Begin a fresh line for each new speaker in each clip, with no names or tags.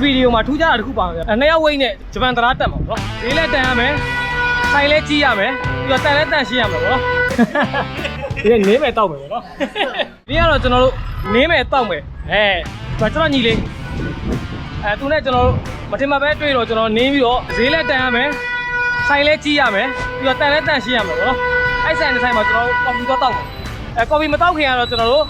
ဗီဒီယိုမှာထူးခြားတာတစ်ခုပါမယ်။နှစ်ယောက်ဝိတ်နဲ့ဂျပန်သရားတက်မှာပေါ့နော်။ဈေးလည်းတန်ရမယ်။ဆိုင်လည်းကြီးရမယ်။ပြီးတော့တန်လည်းတန်ရှင်းရမယ်ပေါ့နော်။ဒီကနေမယ်တောက်မယ်ပေါ့နော်။ဒီကတော့ကျွန်တော်တို့နေမယ်တောက်မယ်။အဲကျွန်တော်ညီလေးအဲသူနဲ့ကျွန်တော်တို့မတင်မပဲတွေ့တော့ကျွန်တော်နင်းပြီးတော့ဈေးလည်းတန်ရမယ်။ဆိုင်လည်းကြီးရမယ်။ပြီးတော့တန်လည်းတန်ရှင်းရမယ်ပေါ့နော်။အဲ့ဆိုင်တဲ့ဆိုင်မှာကျွန်တော်တို့ကော်ဖီတော့တောက်မယ်။အဲကော်ဖီမတောက်ခင်ကတော့ကျွန်တော်တို့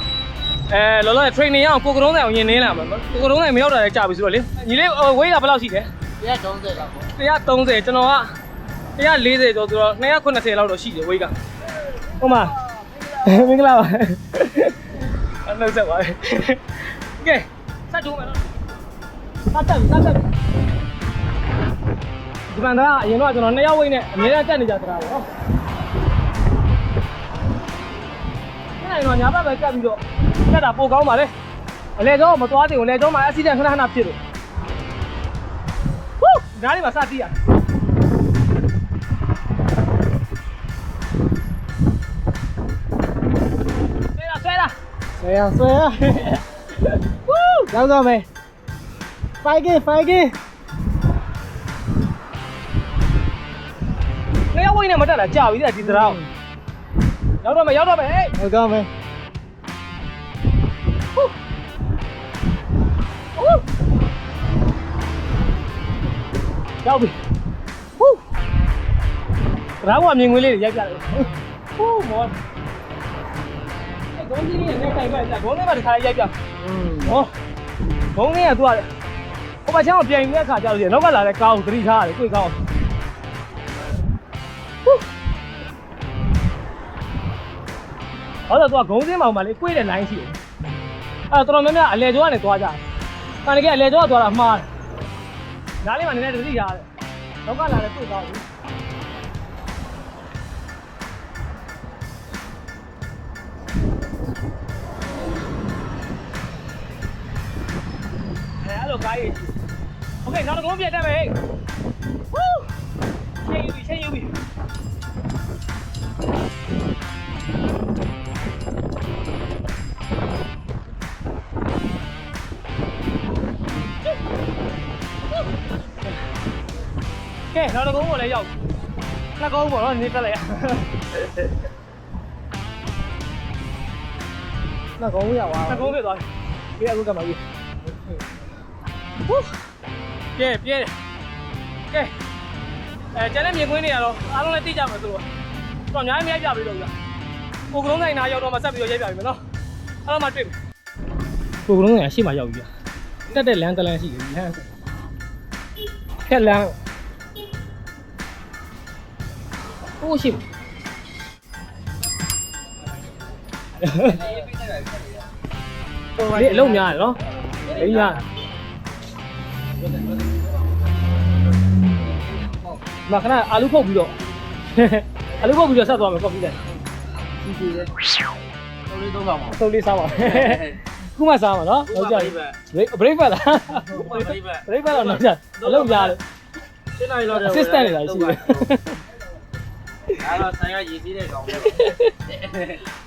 အဲလောလော training ရအောင်ကိုကရုံးဆိုင်အောင်ရင်နင်းလာမှာကိုကရုံးဆိုင်မရောက်တာလည်းကြာပြီဆိုတော့လေညီလေးဝေးတာဘယ်လောက်ရှိလဲ
130လောက်ပေါ့
130ကျွန်တော်က140ကျော်ဆိုတော့290လောက်တော့ရှိတယ်ဝေးကဟုတ်မှာမင်္ဂလာပါအနှုတ်ဆက်ပါကဲစတ်ကြုံမယ်နော်စတ်တက်စတ်တက်ဒီဘန်သားအရင်တော့ကျွန်တော်2ယောက်ဝိတ်နဲ့အများကြီးတက်နေကြသလားပေါ့နော် အဲ့ဒါတော့ညာဘက်ပဲကတ်ပြီးတော့တက်တာပိုကောင်းပါလေအလဲကျောင်းမသွားသေးဘူးအလဲကျောင်းမှာအက်ဆီဒန့်ခဏခဏဖြစ်လို့ဟူးဒါလေးမှာစတီးရဆွဲတာဆွဲတာ
ဆွဲရဆွဲရ
ဝူး
ရောက်တော့မယ်ဖိုင်ကဖိုင်က
နေရောက်ဝိနေမတက်တာကြာပြီတဲ့ဒီသရောင်း ရောက်တော့မယ်ရောက်တော့မယ်ဟေး
ရောက်တော့မယ်
ဝူးဝူးရောက်ပြီဝူးသရောင်းကမြင်ကွင်းလေးတွေရိုက်ပြတယ်ဝူးမောအဲ့ဂုံးကြီးလေးနဲ့တိုက်ပါလားဂုံးလေးမှာတစ်ခါရိုက်ပြ
อืม
ဟောဘုံလေးကသူကဟိုဘချမ်းကိုပြန်နေတဲ့အခါကျတော့ဒီနောက်ကလာတဲ့ကောင်းသတိထားရတယ်ကိုယ်ကောင်းဟော တော့သူကဂုံးစင်းမောင်မှာလေကိုယ်တဲ့ line ရှိတယ်အဲ့တော့တော်တော်များများအလဲကျောကနေသွားကြတယ်။ကန်တကယ်အလဲကျောကသွားတာမှားတယ်။နားလေးမှာနည်းနည်းသတိထားတယ်။နောက်ကလာတဲ့ကိုယ်ကောင်းဘူး။အဲ့လိုကားကြီး။ Okay နောက်တစ်ခုပြတ်တတ်မယ်။ Woo! ချိန်ယူပြီချိန်ယူပြီ။ ကဲနောက်တစ်ကုန်းကိုလည်းရောက်နှစ်ကုန်းပေါ့နော်နေတက်လိုက်ရ
နောက်ကောင်းရပါ
နှစ်ကုန်းပြသွားပြီအခုကမှပြီဟူးကဲပြဲတယ်ကဲအဲကျန်တဲ့မြေခွင်းတွေကတော့အားလုံးလည်းသိကြမှာဆိုတော့တော့အများကြီးမရိုက်ပြပြီတော့ကြာကိုကလုံးနိုင်နာရောက်တော့မှဆက်ပြီးတော့ရိုက်ပြပြီမယ်နော်အဲ့တော့မှတွေ့ပြီကိုကလုံးနိုင်အရှိမှရောက်ပြီပြတက်တဲ့လမ်းတစ်လမ်းရှိတယ်လမ်းခက်လမ်း ဟိုရှိဟိုလေအလုံးများတယ်နော်လိမ့်များမခဏအာလူဖုတ်ပြီးတော့အာလူဖုတ်ပြီးတော့ဆက်သွားမယ်ကော်ဖီတဲ့
ဒီဒီလေးတော်လေးတော့ပါမှာ
သုံးလေးစားပါခုမှစားမှာနော်ဟုတ်ကြပြီ break break ပါလား
ဘာလေးပဲ
break ပါတော့နော်ကြာအလုံးများတယ်
ရှင်းလိုက်တော့
assistant တွေလာရှိတယ်
အဲ့တော့ဆိုင်ရရည်စည်းတဲ့ကောင်ပဲ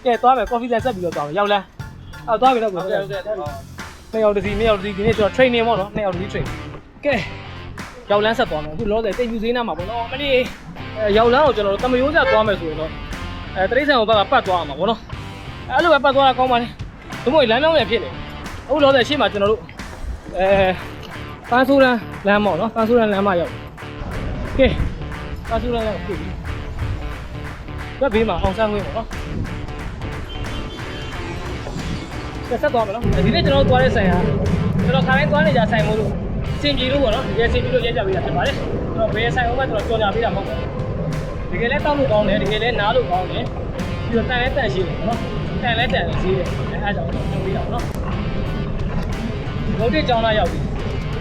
ကဲသွားမယ်ကော်ဖီလက်ဆက်ပြီးတော့သွားမယ်ရောက်လားအော်သွားပြီတော့ကို
ဟုတ်ကဲ့ဟုတ်ကဲ့
နှစ်ယောက်တစ်စီနှစ်ယောက်တစ်စီဒီနေ့ကျွန်တော် training ပေါ့နော်နှစ်ယောက်တစ်စီ training ကဲရောက်လန်းဆက်သွားမယ်အခုလောဆယ်တိတ်ယူသေးနာမှာပေါ့နော်မလေးအဲရောက်လန်းကိုကျွန်တော်တို့တမယိုးကြသွားမယ်ဆိုရင်တော့အဲတရိတ်ဆန်ကိုဘက်ကပတ်သွားမှာပေါ့နော်အဲ့လိုပဲပတ်သွားတာကောင်းပါလေသူမို့လမ်းမြောင်းရဖြစ်နေအခုလောဆယ်ရှေ့မှာကျွန်တော်တို့အဲပန်းဆိုးလန်းလမ်းပေါ့နော်ပန်းဆိုးလန်းလမ်းမှာရောက်ကဲပန်းဆိုးလန်းလမ်းကိုပြီ ဘက်ဘေးမှာအောင်ဆန်းဝင်းပေါ့နော်ဆက်သွားမယ်နော်ဒီနေ့ကျွန်တော်တို့သွားတဲ့ဆိုင်ဟာကျွန်တော်ခါတိုင်းသွားနေကြဆိုင်မို့လို့စင်ပြေလို့ပေါ့နော်ဒီစင်ပြေလို့ရဲကြပေးတာဖြစ်ပါတယ်ကျွန်တော်ဘယ်ဆိုင်အောင်မှကျွန်တော်ကြော်ညာပေးတာမဟုတ်ဘူးတကယ်လဲတောက်လို့ကောင်းတယ်တကယ်လဲနားလို့ကောင်းတယ်ပြီးတော့တန်လဲတန်ရှိတယ်နော်တန်လဲတန်ရှိတယ်အဲအားကြောင့်ကျွန်တော်ပေးတာပေါ့နော်ဘုတ်တိကြောင်းလာရောက်ပြီ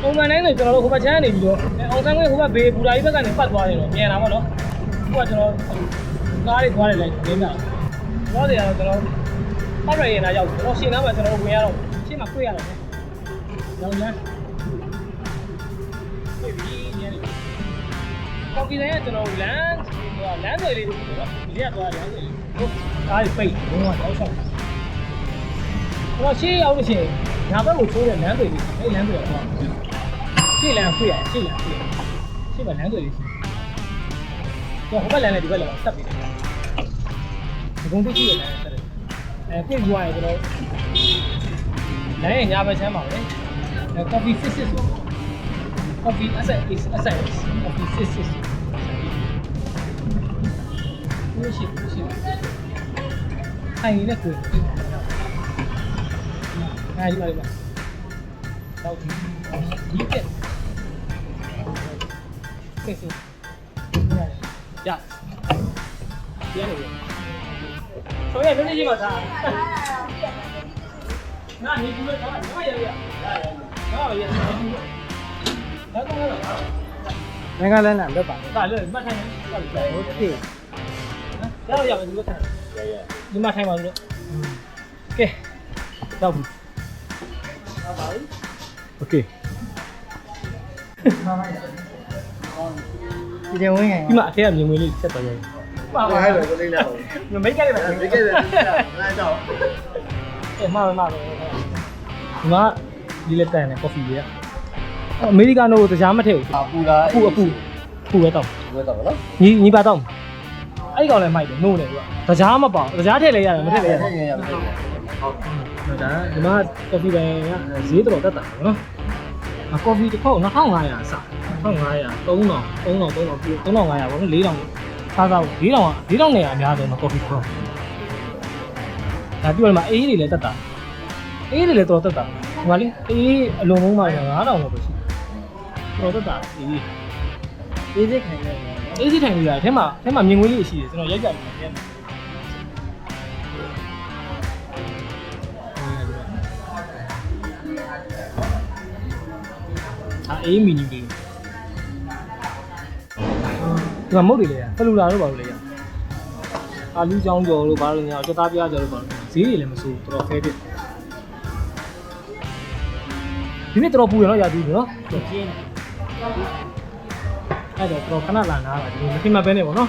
ပုံမှန်တိုင်းဆိုကျွန်တော်တို့ဟိုဘက်ချမ်းနေပြီးတော့အောင်ဆန်းခွေးဟိုဘက်ဘေးဘူရာကြီးဘက်ကနေပတ်သွားတယ်တော့ပြန်လာပါတော့ဟိုကကျွန်တော် ကားတွေသွားတယ်လိုက်နင်းတာတော့တယ်ကတော့ကျွန်တော်ပတ်ရရင်လာရောက်ပြီတော့ရှင်နားမှာကျွန်တော်ဝင်ရတော့ရှင်းမှာခွေးရတယ်ရောင်းညာခွေးပြီးညနေကော်ဖီဆိုင်ကကျွန်တော်လမ်းဟိုလမ်းတွေလေးတွေပေါ့ဒီကသွားလမ်းတွေလေးဟုတ်အားပိတ်ဘုံကတော့ဆောက်တော့ရှေ့ရောက်လို့ရှိရင်ညာဘက်ကိုချိုးတဲ့လမ်းတွေလေးအဲ့လမ်းတွေကတော့ရှေ့လမ်းဖွင့်ရရှေ့လမ်းဖွင့်ရရှေ့မှာလမ်းတွေလေးရှိတော့ဟိုဘက်လမ်းနဲ့ဒီဘက်လမ်းဆက်ပြီးတယ် ဒီကုန်းတိရှိရလမ်းဆက်တယ်အဲပြည့်သွားရင်ကျွန်တော်လမ်းရဲ့ညာဘက်ချမ်းပါပဲအဲ coffee 66ဆို coffee asset is asset coffee 66ရှိရှိအိုင်နဲ့ကိုအဲဒီမှာဒီမှာတော့ဒီကဲကဲစရရရတယ် ဆိုရနည်းနည်းကြီးပါသားနာနေဘူးလားငါရရရငါရရဒါကတော့
နိုင်ငံလန်းလန်းလွတ်ပါ
ဒါလည်းမှတ်ထိုင်တယ်ဟုတ်ပြီ
โอเค
နော်ရရမယ်ဒီလိုထိုင်ဒီမှာထိုင်ပါလို့ကဲတော့ဘူး
โอเคဒီတဲ့ဝင်ငယ်
ဒီမှာအထက်ကမြင်ဝင်လေးဆက်သွားရင် ပါပါ
အဲ့လိုကိုလေးလာပါ
မမိတ်ကြရပါ
ဒီ
ဘူး
ကဲလာတော့
အဲမှားမှားတော့ဒီမှာဒီလက်တန်နဲ့ကော်ဖီကြီးကအမေရိကန်တို့တရားမထည့်ဘူး
အပူလား
အပူအပူအပူပဲတောက်
ဘယ်တော့နော်
ညီညီပါတောက်အဲ့ဒီကောင်လည်းမိုက်တယ်နိုးတယ်သူကတရားမပေါတရားထည့်လဲရတယ်မထည့်လဲရတယ်
ရရမယ်ဟုတ်
ဟုတ်ဒါဒီမှာကော်ဖီပဲကဈေးတော်တက်တာပေါ့နော်အကော်ဖီတစ်ခေါက်2500အစ2500 3000 3000 3000ပြ3500ပေါ့နော်4000 စားစား4000က4000နေရအများဆုံးမှာကော်ဖီခေါက်ဒါပြီးတော့မှအေးတွေလည်းတက်တာအေးတွေလည်းတော်တက်တာဒီမှာလေအေးအလုံးလုံးမှ9000ပဲရှိတော်တက်တာအေး
ဒီစစ်ခိုင်နေတယ်
အေးစီထိုင်လို့ရတယ်အဲမှာအဲမှာမြင်ကွင်းလေးရှိတယ်ကျွန်တော်ရိုက်ကြတယ်ပြန်အာအေးမီနီလေး ဒီမှာမုတ်တွေလေဖလူလာတို့ပါလို့လေရအာလူချောင်းကျော်တို့ဘာလို့ညာစသားပြားကျော်တို့ပါလို့ဈေးတွေလည်းမစိုးတော်တော်ဖဲတယ်ဒီနေ့တော်တော်ပူရနော်ရာသီနော်
ကျင်း
အဲ့တော့တော့ခဏလာနားတာဒီမခင်မပဲနဲ့ပေါ့နော်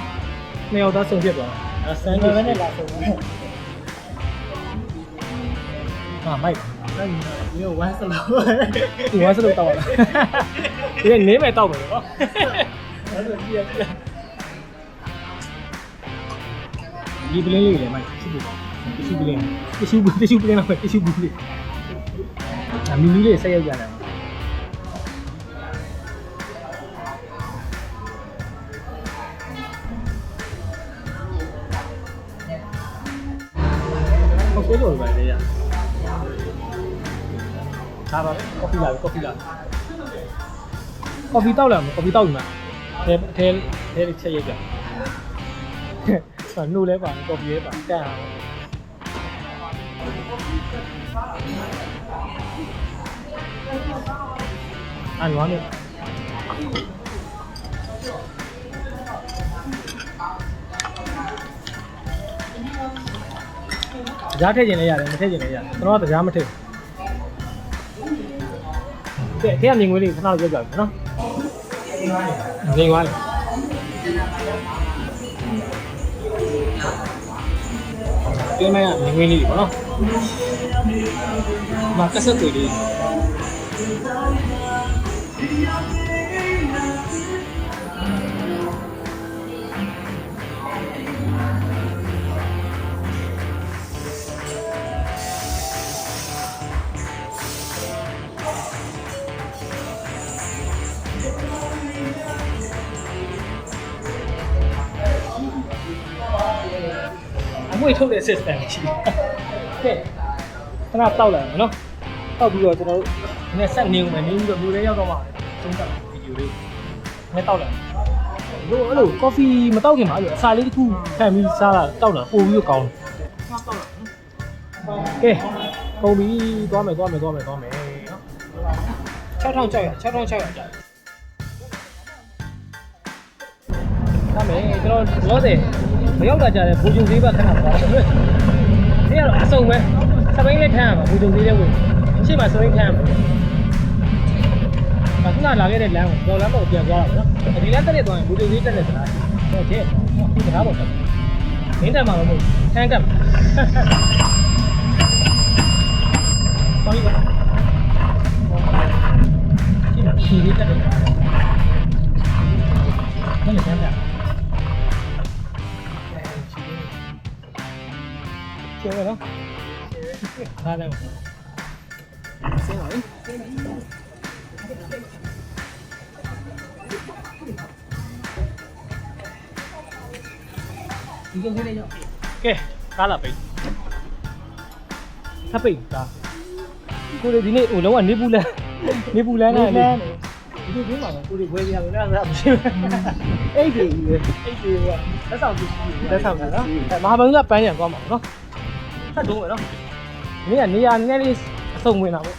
နှစ်ယောက်သားစုံဖြစ်သွားတာဆ
ဆ
န်း
န်း
ကြီး
ပဲနဲ့လာဆုံးတယ်
ဟာမိုက်
အဲ့ဒီမျိုးဝမ်းစလို့
ဒီဝါစလို့တောက်လာဒီကနေမဲ့တောက်မယ်နော်
အဲ့လိုကြည့်ရ
ဒီပလင်းလေးလည်းမိုက်ရှိဘူးတရှိပလင်းတရှိဘူးတရှိပလင်းတော့ပဲတရှိဘူးလေးအမီမီလေးဆက်ရောက်ကြတာဟုတ်ကိုပေါ်ပဲလေရထားပါကော်ဖီလာကော်ဖီလာကော်ဖီတောက်လာမကော်ဖီတောက်ယူမှာအဲအဲအဲချက်ရိုက်ကြ ဆန်နိုးလဲပါကော်ဖီလဲပါတက်အောင်အန်ဝမ်းနေကြားထည့်ခြင်းလည်းရတယ်မထည့်ခြင်းလည်းရတယ်ကျွန်တော်ကကြားမထည့်ဘူးကဲထဲကမြင်ငွေလေးခဏလောက်ပြောပြပြီနော်မြင်သွားလေ ပြင်းမဲ့ကမြင်ငွေလေးပေါ့နော်မကဆက်တွေလေး အမွေထုတ်တဲ့ system ရှိတယ်ကဲခဏတောက်လိုက်မယ်နော်တောက်ပြီးတော့ကျွန်တော်တို့နည်းဆက်နေဦးမယ်နေပြီးတော့မျိုးလေးရောက်တော့မှသုံးသပ်ဗီဒီယိုလေးနည်းတောက်လိုက်လို့အဲ့လို coffee မတောက်ခင်မှာအဲ့လိုအစာလေးတစ်ခုခံပြီးစားတာတောက်တာပို့ပြီးတော့ကောင်းတယ်ကဲကုန်ပြီသွားမယ်သွားမယ်သွားမယ်သွားမယ်နော်6600 6600ကြာဒါမယ်ကျွန်တော်လောတယ် မရောက်လာကြတဲ့ဘူဂျုံသေးပါခဏပါတော့ဒီကတော့အစုံပဲစပိန်လေးထမ်းရမှာဘူဂျုံသေးလေးဝင်ရှေ့မှာစပိန်ထမ်းရမှာဒါခုနလာခဲ့တဲ့လမ်းကိုတော်လမ်းပေါ်ပြန်သွားတာပေါ့နော်ဒီလမ်းတက်နေသွားရင်ဘူဂျုံသေးတက်နေသလားဟုတ်ကဲ့ဒီကားပေါ်တက်မင်းတက်မှာမဟုတ်ထမ်းကပ်ဆောင်းကြီးပါ ဟာတယ်ဆင်းပါလေဒီကုန်းလေးရောကဲကားလာပိတ်ထပ်ပိတ်ကားကိုလေဒီနေ့ဟိုလုံးဝနေပူလန်းနေပူလန်းနဲ့လေဒီလိုပြောပါမယ်ကိုတွေဝယ်ပြရမယ်လားမရှိဘူးအဲ့ဒီကြီးလေအဲ့ဒီကလက်ဆောင်ပစ္စည်းလက်ဆောင်ကနော်အဲမဟာဘုံကပန်းရံသွားမှာနော်ထပ်တုံးမယ်နော် ဒီကနေရာနည်းနည်းလေးအဆုံဝင်တာပေါ့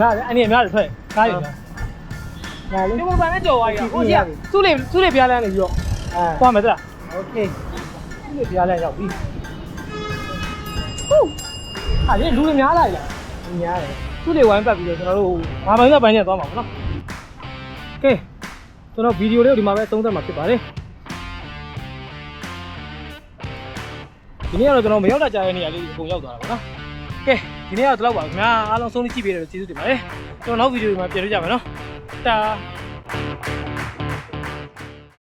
ဒါအဲ့ဒီအများကြီးထွက်ကားရည်နော်
ဒါလေ
ဒီဘုံပန်းနဲ့ကြော်သွားရဟိုကြီးစုလေစုလေပြားလန်းနေပြီးတော့
အာ
သွားမယ်သလား
โอเค
စုလေပြားလန်းရောက်ပြီဟုတ်ဟာဒီလူတွေများလာလား
ညားတယ်
သူ့တွေဝိုင်းပတ်ပြီးတော့ကျွန်တော်တို့ငါးပိုင်းကပိုင်းနဲ့သွားမှာပေါ့နော်။ကဲကျွန်တော်ဗီဒီယိုလေးကိုဒီမှာပဲအဆုံးသတ်မှာဖြစ်ပါတယ်။ ဒီနေ့ကတော့ကျွန်တော်မရောက်တာကြားတဲ့နေရာလေးကိုအကုန်ရောက်သွားတာပေါ့နော်။ကဲဒီနေ့ကတော့ဒီလောက်ပါခင်ဗျာအားလုံးဆုံးဖြတ်ကြည့်ပေးတယ်ကျေးဇူးတင်ပါတယ်။ကျွန်တော်နောက်ဗီဒီယိုတွေမှာပြန်တွေ့ကြမယ်နော်။တာ